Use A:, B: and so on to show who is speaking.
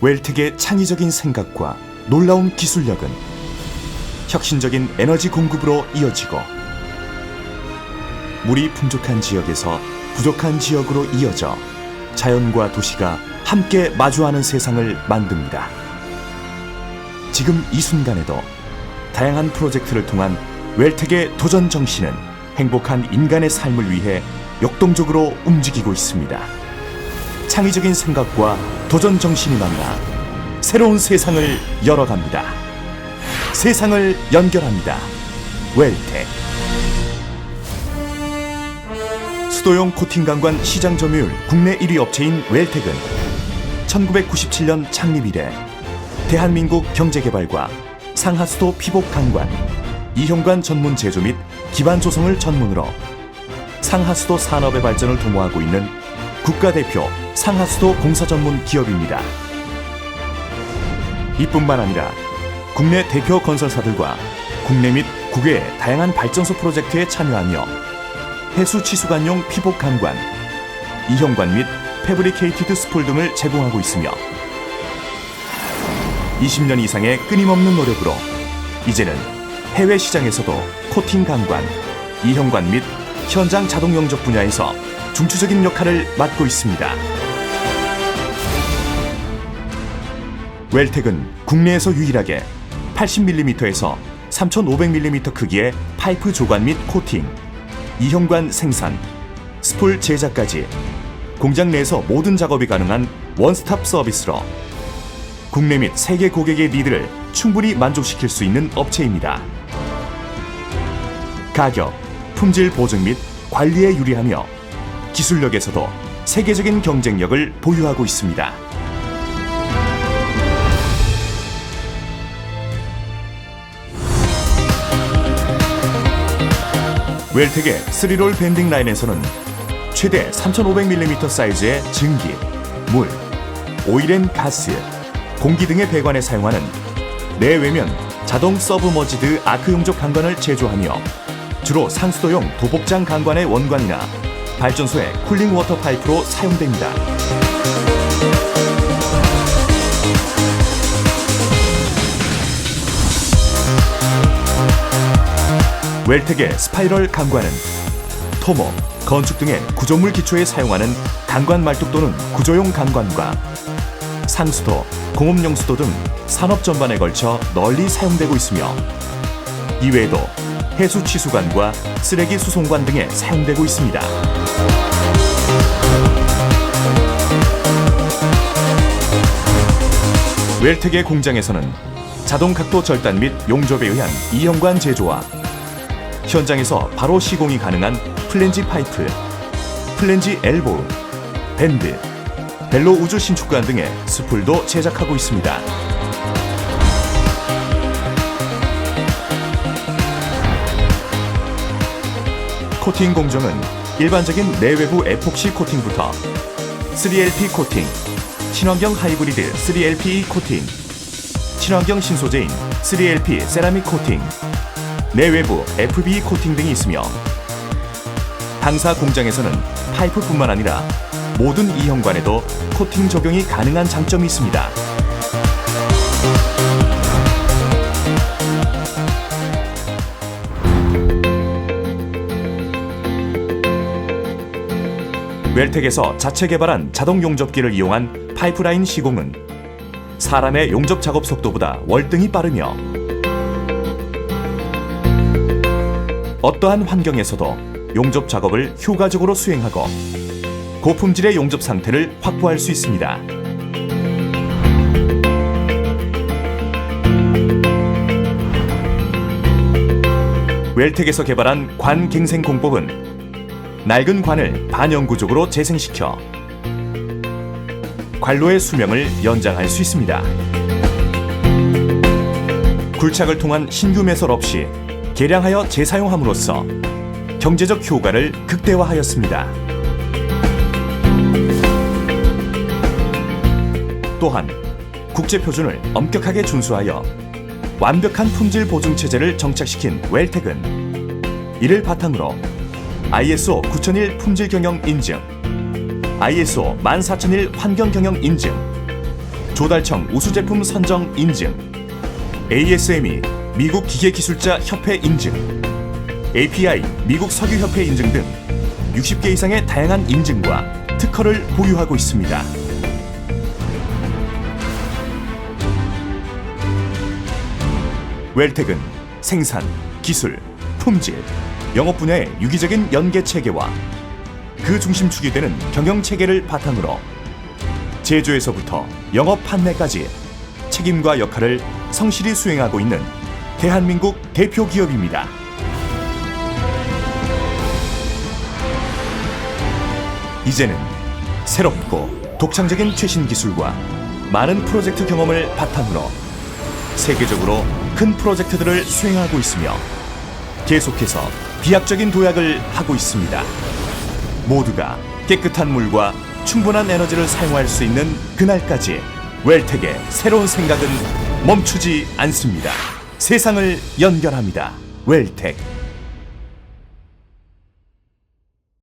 A: 웰텍의 창의적인 생각과 놀라운 기술력은 혁신적인 에너지 공급으로 이어지고 물이 풍족한 지역에서 부족한 지역으로 이어져 자연과 도시가 함께 마주하는 세상을 만듭니다. 지금 이 순간에도 다양한 프로젝트를 통한 웰텍의 도전 정신은 행복한 인간의 삶을 위해 역동적으로 움직이고 있습니다. 창의적인 생각과 도전 정신이 만나 새로운 세상을 열어갑니다. 세상을 연결합니다. 웰텍. 수도용 코팅 강관 시장 점유율 국내 1위 업체인 웰텍은 1997년 창립 이래 대한민국 경제개발과 상하수도 피복 강관, 이형관 전문 제조 및 기반 조성을 전문으로 상하수도 산업의 발전을 도모하고 있는 국가대표 상하수도 공사 전문 기업입니다. 이뿐만 아니라 국내 대표 건설사들과 국내 및 국외 다양한 발전소 프로젝트에 참여하며 해수 치수관용 피복 강관, 이형관 및 패브리케이티드 스폴 등을 제공하고 있으며 20년 이상의 끊임없는 노력으로 이제는 해외 시장에서도 코팅 강관, 이형관 및 현장 자동 용접 분야에서 중추적인 역할을 맡고 있습니다. 웰텍은 국내에서 유일하게 80mm에서 3500mm 크기의 파이프 조관 및 코팅, 이형관 생산, 스풀 제작까지 공장 내에서 모든 작업이 가능한 원스톱 서비스로 국내 및 세계 고객의 니드를 충분히 만족시킬 수 있는 업체입니다. 가격, 품질 보증 및 관리에 유리하며 기술력에서도 세계적인 경쟁력을 보유하고 있습니다. 웰텍의 3롤 밴딩 라인에서는 최대 3500mm 사이즈의 증기, 물, 오일앤 가스, 공기 등의 배관에 사용하는 내외면 자동 서브머지드 아크 용접 강관을 제조하며 주로 상수도용 도복장 강관의 원관이나 발전소의 쿨링 워터 파이프로 사용됩니다. 웰텍의 스파이럴 강관은 토목, 건축 등의 구조물 기초에 사용하는 강관 말뚝 또는 구조용 강관과 상수도, 공업용 수도 등 산업 전반에 걸쳐 널리 사용되고 있으며 이외에도 해수 취수관과 쓰레기 수송관 등에 사용되고 있습니다. 웰텍의 공장에서는 자동 각도 절단 및 용접에 의한 이형관 제조와 현장에서 바로 시공이 가능한 플랜지 파이프, 플랜지 엘보우, 밴드, 벨로 우주 신축관 등의 스풀도 제작하고 있습니다. 코팅 공정은 일반적인 내외부 에폭시 코팅부터 3LP 코팅, 친환경 하이브리드 3LPE 코팅, 친환경 신소재인 3LP 세라믹 코팅, 내외부 FB 코팅 등이 있으며 당사 공장에서는 파이프뿐만 아니라 모든 이형관에도 코팅 적용이 가능한 장점이 있습니다. 웰텍에서 자체 개발한 자동 용접기를 이용한 파이프라인 시공은 사람의 용접 작업 속도보다 월등히 빠르며 어떠한 환경에서도 용접 작업을 효과적으로 수행하고 고품질의 용접 상태를 확보할 수 있습니다. 웰텍에서 개발한 관 갱생 공법은 낡은 관을 반영구적으로 재생시켜 관로의 수명을 연장할 수 있습니다. 굴착을 통한 신규 매설 없이 개량하여 재사용함으로써 경제적 효과를 극대화하였습니다. 또한 국제 표준을 엄격하게 준수하여 완벽한 품질 보증 체제를 정착시킨 웰텍은 이를 바탕으로 ISO 9001 품질 경영 인증, ISO 14001 환경 경영 인증, 조달청 우수제품 선정 인증 ASME 미국 기계기술자 협회 인증 API 미국 석유협회 인증 등 60개 이상의 다양한 인증과 특허를 보유하고 있습니다. 웰텍은 생산, 기술, 품질, 영업 분야의 유기적인 연계 체계와 그 중심축이 되는 경영 체계를 바탕으로 제조에서부터 영업 판매까지 책임과 역할을 성실히 수행하고 있는 대한민국 대표 기업입니다. 이제는 새롭고 독창적인 최신 기술과 많은 프로젝트 경험을 바탕으로 세계적으로 큰 프로젝트들을 수행하고 있으며 계속해서 비약적인 도약을 하고 있습니다. 모두가 깨끗한 물과 충분한 에너지를 사용할 수 있는 그날까지 웰텍의 새로운 생각은 멈추지 않습니다. 세상을 연결합니다. 웰텍